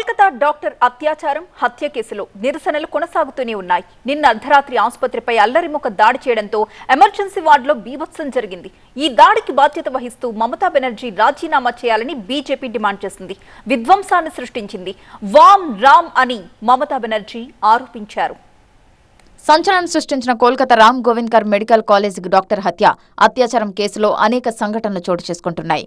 Kolkata doctor అత్యాచారం హత్య కేసులో నిరసనలు కొనసాగుతూనే ఉన్నాయి. నిన్న అర్ధరాత్రి ఆసుపత్రిపై అల్లరిముఖ దాడి చేయడంతో ఎమర్జెన్సీ వార్డులో బీభత్సం జరిగింది. ఈ దాడికి బాధ్యత వహిస్తూ మమతా బెనర్జీ రాజీనామా చేయాలని బీజేపీ డిమాండ్ చేసింది. విధ్వంసాన్ని సృష్టించింది. వామ్ రామ్ అని మమతా బెనర్జీ ఆరోపించారు. సంచలనం సృష్టించిన Kolkata Ram గోవింద్కర్ medical college doctor హత్య. అత్యాచారం కేసులో అనేక సంఘటనలు చోటు చేసుకుంటున్నాయి.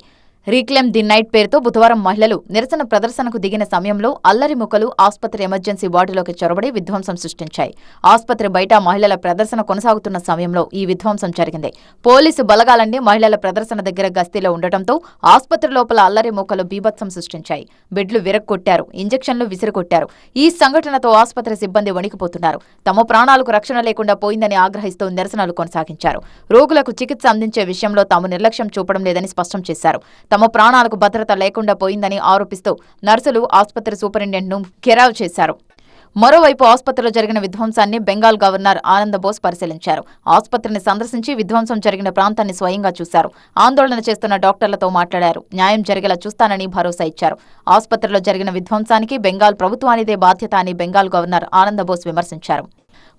రీక్లెమ్ ది నైట్ పేరుతో బుధవారం మహిళలు నిరసన ప్రదర్శనకు దిగిన సమయంలో అల్లరి ముక్కలు ఆసుపత్రి ఎమర్జెన్సీ వార్డులోకి చొరబడి విధ్వంసం సృష్టించాయి. ఆసుపత్రి బయట మహిళల ప్రదర్శన కొనసాగుతున్న సమయంలో ఈ విధ్వంసం జరిగింది. పోలీసు బలగాలన్నీ మహిళల ప్రదర్శన దగ్గర గస్తీలో ఉండటంతో ఆసుపత్రి లోపల అల్లరి ముక్కలు బీభత్సం సృష్టించాయి. బెడ్లు విరక్కొట్టారు ఇంజెక్షన్లు విసిరికొట్టారు. ఈ సంఘటనతో ఆసుపత్రి సిబ్బంది వణికిపోతున్నారు. తమ ప్రాణాలకు రక్షణ లేకుండా పోయిందని ఆగ్రహిస్తూ నిరసనలు కొనసాగించారు. రోగులకు చికిత్స అందించే విషయంలో తాము నిర్లక్ష్యం చూపడం లేదని స్పష్టం చేశారు. తమ ప్రాణాలకు భద్రత లేకుండా పోయిందని ఆరోపిస్తూ నర్సులు ఆసుపత్రి సూపరింటెండెంట్ను ఘెరావ్ చేశారు. మరోవైపు ఆసుపత్రిలో జరిగిన విధ్వంసాన్ని బెంగాల్ గవర్నర్ ఆనంద బోస్ పరిశీలించారు. ఆసుపత్రిని సందర్శించి విధ్వంసం జరిగిన ప్రాంతాన్ని స్వయంగా చూశారు. ఆందోళన చేస్తున్న డాక్టర్లతో మాట్లాడారు. న్యాయం జరిగేలా చూస్తానని భరోసా ఇచ్చారు. ఆసుపత్రిలో జరిగిన విధ్వంసానికి బెంగాల్ ప్రభుత్వానిదే బాధ్యత అని బెంగాల్ గవర్నర్ ఆనంద బోస్ విమర్శించారు.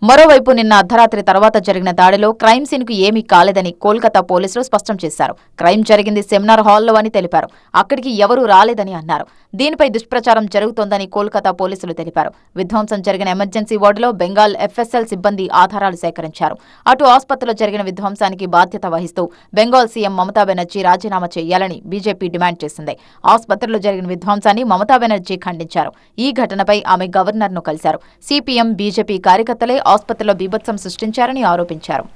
మరోవైపు నిన్న అర్ధరాత్రి తర్వాత జరిగిన దాడిలో క్రైమ్ సీన్కు ఏమీ కాలేదని కోల్కతా పోలీసులు స్పష్టం చేశారు. క్రైమ్ జరిగింది సెమినార్ హాల్లో అని తెలిపారు. అక్కడికి ఎవరూ రాలేదని అన్నారు. దీనిపై దుష్ప్రచారం జరుగుతోందని కోల్కతా పోలీసులు తెలిపారు. విధ్వంసం జరిగిన ఎమర్జెన్సీ వార్డులో బెంగాల్ ఎఫ్ఎస్ఎల్ సిబ్బంది ఆధారాలు సేకరించారు. అటు ఆసుపత్రిలో జరిగిన విధ్వంసానికి బాధ్యత వహిస్తూ బెంగాల్ సీఎం మమతా బెనర్జీ రాజీనామా చేయాలని బీజేపీ డిమాండ్ చేసింది. ఆసుపత్రిలో జరిగిన విధ్వంసాన్ని మమతా బెనర్జీ ఖండించారు. ఈ ఘటనపై ఆమె గవర్నర్ను కలిశారు. సిపిఎం బీజేపీ కార్యకర్తలే ఆసుపత్రిలో బీభత్సం సృష్టించారని ఆరోపించారు.